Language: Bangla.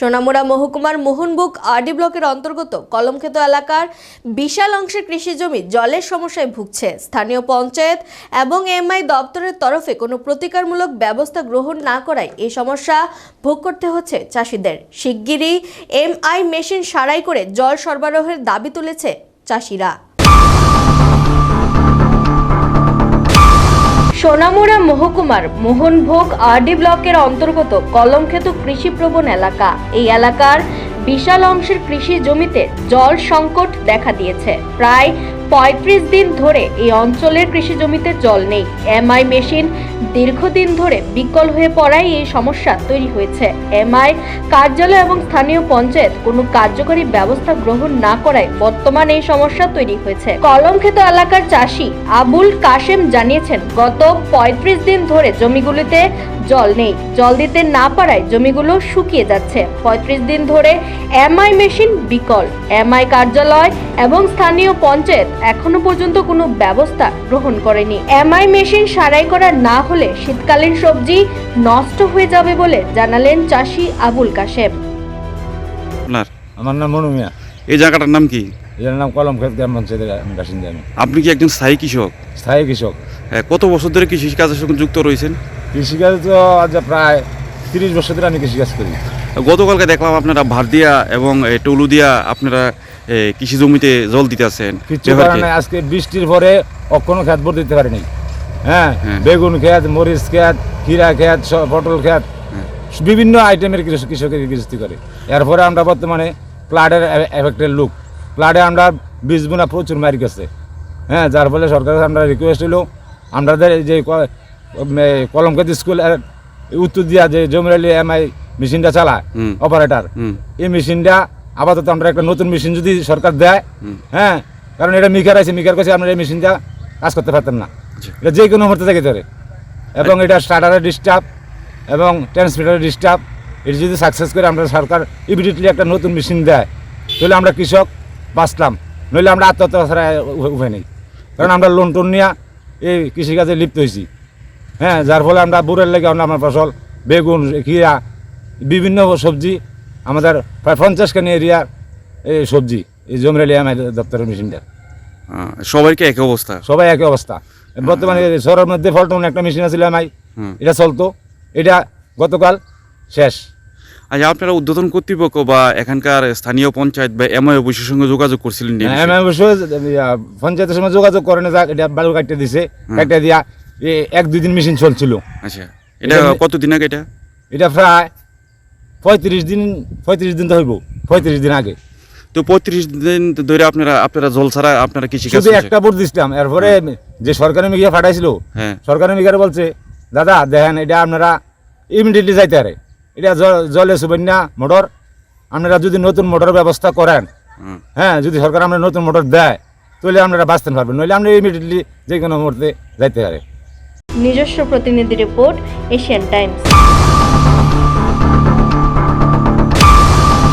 সোনামুড়া মহকুমার মোহনবুক আরডি ব্লকের অন্তর্গত কলমক্ষেত এলাকার বিশাল অংশের কৃষি জমি জলের সমস্যায় ভুগছে। স্থানীয় পঞ্চায়েত এবং এমআই দপ্তরের তরফে কোনো প্রতিকারমূলক ব্যবস্থা গ্রহণ না করায় এই সমস্যা ভোগ করতে হচ্ছে চাষিদের। শিগগিরই এমআই মেশিন সারাই করে জল সরবরাহের দাবি তুলেছে চাষিরা। সোনামুড়া মহকুমার মোহনভোগ আরডি ব্লকের অন্তর্গত কলমক্ষেত কৃষিপ্রবণ এলাকা। এই এলাকার বিশাল অংশের কৃষি জমিতে জল সংকট দেখা দিয়েছে। প্রায় পঁয়ত্রিশ দিন ধরে এই অঞ্চলের কৃষি জমিতে জল নেই। এমআই মেশিন দীর্ঘদিন ধরে বিকল হয়ে পড়ায় এই সমস্যা তৈরি হয়েছে। এমআই কার্যালয় এবং স্থানীয় পঞ্চায়েত কোনো কার্যকরী ব্যবস্থা গ্রহণ না করায় বর্তমানে এই সমস্যা তৈরি হয়েছে। কলমক্ষেত এলাকার চাষি আবুল কাশেম জানিয়েছেন, গত পঁয়ত্রিশ দিন ধরে জমিগুলিতে জল নেই। জল দিতে না পারায় জমিগুলো শুকিয়ে যাচ্ছে। পঁয়ত্রিশ দিন ধরে এমআই মেশিন বিকল। এমআই কার্যালয় এবং স্থানীয় পঞ্চায়েত এখনও পর্যন্ত কোনো ব্যবস্থা গ্রহণ করেনি। এমআই মেশিন সারাই করা না হলে শীতকালীন সবজি নষ্ট হয়ে যাবে বলে জানালেন চাষি আবুল কাশেম। আপনার? আমার নাম মনু মিয়া। এই জায়গাটার নাম কি? এর নাম কলম খেত গ্রাম পঞ্চায়েতের বাসিন্দা আমি আপনি কি একজন স্থায়ী কৃষক? স্থায়ী কৃষক। হ্যাঁ, কত বছর ধরে কৃষি কাজের সঙ্গে যুক্ত রয়েছেন? কৃষিকাজ তো আজ প্রায় তিরিশ বছর ধরে আমি কৃষিকাজ করি। গতকালকে দেখলাম আপনারা ভার দিয়া এবং এ, টলু দিয়া আপনারা কৃষি জমিতে জল দিতে আছেন আজকে বৃষ্টির পরে কোনো খেত ভর দিতে পারিনি। হ্যাঁ হ্যাঁ। বেগুন খেত মরিচ খেত খিরা খেত পটল খেত হ্যাঁ। বিভিন্ন আইটেমের কৃষক কৃষকের কৃষি করে। এরপরে আমরা বর্তমানে প্লাডের এফেক্টের লুক। প্লাডে আমরা বীজ বোনা প্রচুর মারি গেছে। হ্যাঁ যার ফলে সরকারের আমরা রিকোয়েস্ট হলো আমাদের যে কলমকাত স্কুল উত্তর দিয়া যে জমিরালি এমআই মেশিনটা চালায় অপারেটার এই মেশিনটা আপাতত আমরা একটা নতুন মেশিন যদি সরকার দেয় হ্যাঁ কারণ এটা মিকার আছে মিকার কাছে আমরা এই মেশিনটা কাজ করতে পারতাম না। আচ্ছা। এটা যে কোনো মুহূর্তে থেকে ধরে। এবং এটা স্টার্টারের ডিস্টার্ব এবং ট্রান্সমিটারের ডিস্টার্ব এটা যদি সাকসেস করে আমরা সরকার ইমিডিয়েটলি একটা নতুন মেশিন দেয় তাহলে আমরা কৃষক বাঁচলাম। নইলে আমরা আত্মহত্যা ছাড়া উ- উপায় নেই। কারণ আমরা লোন টোন নিয়ে এই কৃষিকাজে লিপ্ত হয়েছি। হ্যাঁ যার ফলে আমরা বুড়ের লেগে আমরা আমার ফসল বেগুন খিরা বিভিন্ন সবজি আমাদের প্রায় পঞ্চাশ খানি এরিয়ার এই সবজি এই জমিরালি আমার দপ্তরের মেশিনটা। সবাইকে একই অবস্থা? সবাই একই অবস্থা। বর্তমানে শহরের মধ্যে ফলটন একটা মেশিন আছিল এমআই হুম। এটা চলতো। এটা গতকাল শেষ। আচ্ছা আপনারা উদ্বোধন কর্তৃপক্ষ বা এখানকার স্থানীয় পঞ্চায়েত বা এমআই অফিসের সঙ্গে যোগাযোগ করছিলেন বিষয়ে? এমআই অবশ্য পঞ্চায়েতের সঙ্গে যোগাযোগ করে না যাক এটা বালু কাটতে দিছে। কাটতে দিয়া এক দুই দিন মেশিন চলছিল। আচ্ছা এটা এটা- কতদিন আগে এটা? এটা প্রায় পঁয়ত্রিশ দিন পঁয়ত্রিশ দিন তো হইব পঁয়ত্রিশ দিন আগে। তো পঁয়ত্রিশ দিন ধরে আপনারা আপনারা জল ছাড়া আপনারা কৃষি কাজ শুধু একটা ভোট দিছিলাম এরপরে যে সরকারি মিডিয়া পাঠাইছিল হ্যাঁ। সরকারি মিডিয়া বলছে দাদা দেখেন এটা আপনারা ইমিডিয়েটলি যাইতে পারে। এটা জলে সুবন্যা মোটর। আপনারা যদি নতুন মোটর ব্যবস্থা করেন হ্যাঁ যদি সরকার আমরা নতুন মোটর দেয় তাহলে আপনারা বাঁচতে পারবেন। নইলে আমরা ইমিডিয়েটলি যে কোনো মুহূর্তে যাইতে পারে। নিজস্ব প্রতিনিধি রিপোর্ট এশিয়ান টাইমস।